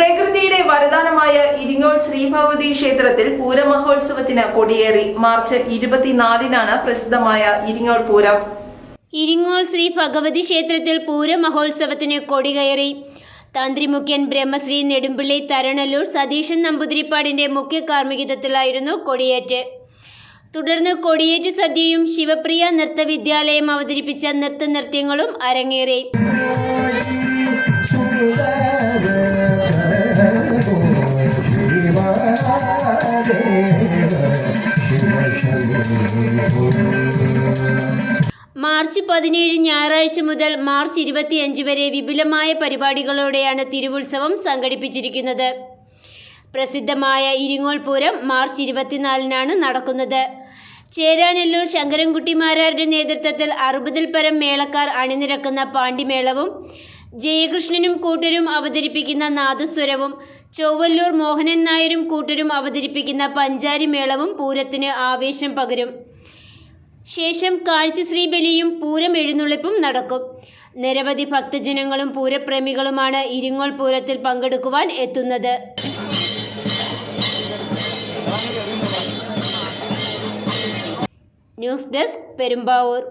പ്രകൃതിയുടെ വരദാനമായ ഇരിങ്ങോൾ ശ്രീഭഗവതി ക്ഷേത്രത്തിൽ പൂരമഹോത്സവത്തിന് കൊടിയേറി. മാർച്ച് ഇരുപത്തിനാലിനാണ് പ്രസിദ്ധമായ ഇരിങ്ങോൾ പൂരം. ഇരിങ്ങോൾ ശ്രീ ഭഗവതി ക്ഷേത്രത്തിൽ പൂരമഹോത്സവത്തിന് കൊടികയറി. തന്ത്രിമുഖ്യൻ ബ്രഹ്മശ്രീ നെടുമ്പിള്ളി തരണല്ലൂർ സതീശൻ നമ്പൂതിരിപ്പാടിന്റെ മുഖ്യ കാർമ്മികത്വത്തിലായിരുന്നു കൊടിയേറ്റ്. തുടർന്ന് കൊടിയേറ്റ് സദ്യയും ശിവപ്രിയ നൃത്തവിദ്യാലയം അവതരിപ്പിച്ച നൃത്ത നൃത്തനൃത്യങ്ങളും അരങ്ങേറി. മാർച്ച് പതിനേഴ് ഞായറാഴ്ച മുതൽ മാർച്ച് ഇരുപത്തിയഞ്ച് വരെ വിപുലമായ പരിപാടികളോടെയാണ് തിരുവുത്സവം സംഘടിപ്പിച്ചിരിക്കുന്നത്. പ്രസിദ്ധമായ ഇരിങ്ങോൾ പൂരം മാർച്ച് ഇരുപത്തിനാലിനാണ് നടക്കുന്നത്. ചേരാനെല്ലൂർ ശങ്കരൻകുട്ടിമാരാരുടെ നേതൃത്വത്തിൽ അറുപതിൽ പരം മേളക്കാർ അണിനിരക്കുന്ന പാണ്ടിമേളവും ജയകൃഷ്ണനും കൂട്ടരും അവതരിപ്പിക്കുന്ന നാദസ്വരവും ചൊവ്വല്ലൂർ മോഹനൻ നായരും കൂട്ടരും അവതരിപ്പിക്കുന്ന പഞ്ചാരി മേളവും പൂരത്തിന് ആവേശം പകരും. ശേഷം കാഴ്ചശ്രീ ബലിയും പൂരം എഴുന്നള്ളിപ്പും നടക്കും. നിരവധി ഭക്തജനങ്ങളും പൂരപ്രേമികളുമാണ് ഇരിങ്ങോൾ പൂരത്തിൽ പങ്കെടുക്കുവാൻ എത്തുന്നത്. News desk Perumbavoor.